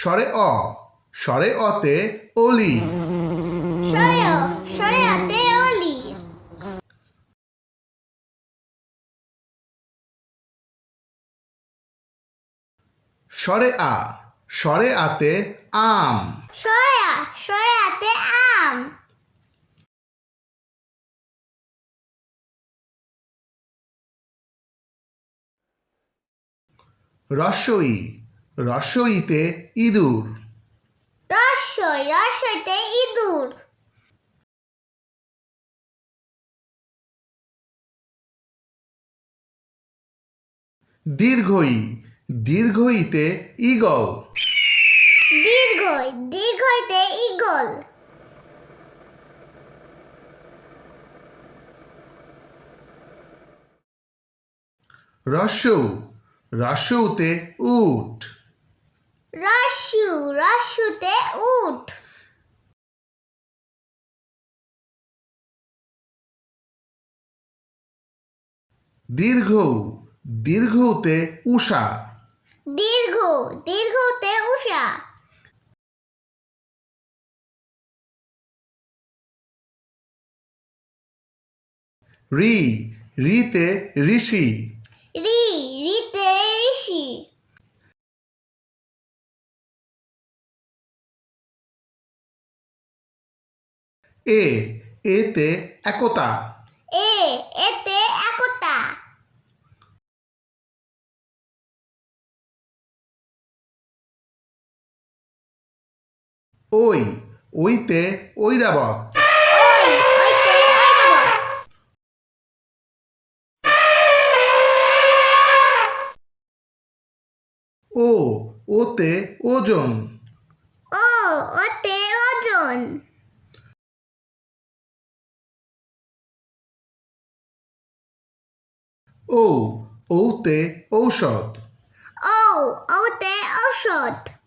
স্বরে অ স্বরে অতে অলি। সরে অ সরে আতে অলি। স্বরে আ স্বরে আতে আম। আ আতে আম। রস্বই রস্বইতে ইঁদুর। রসই রসইতে ইঁদুর। দীর্ঘই দীর্ঘইতে ঈগল। দীর্ঘই দীর্ঘইতে ইগল রস্যৌ রস্যৌতে উট। রস্যু রস্যুতে উট। দীর্ঘ দীর্ঘতে উষা। দীর্ঘ দীর্ঘতে উষা। রি রিতে ঋষি। রি রিতে ঋষি। এ এতে একতা। এ এতে একতা। ওই ওইতে ঐরাবত। ও ওতে ওজন। ও ওতে ওজন। ও ঔতে ঔষধ। ও ঔতে ঔষধ।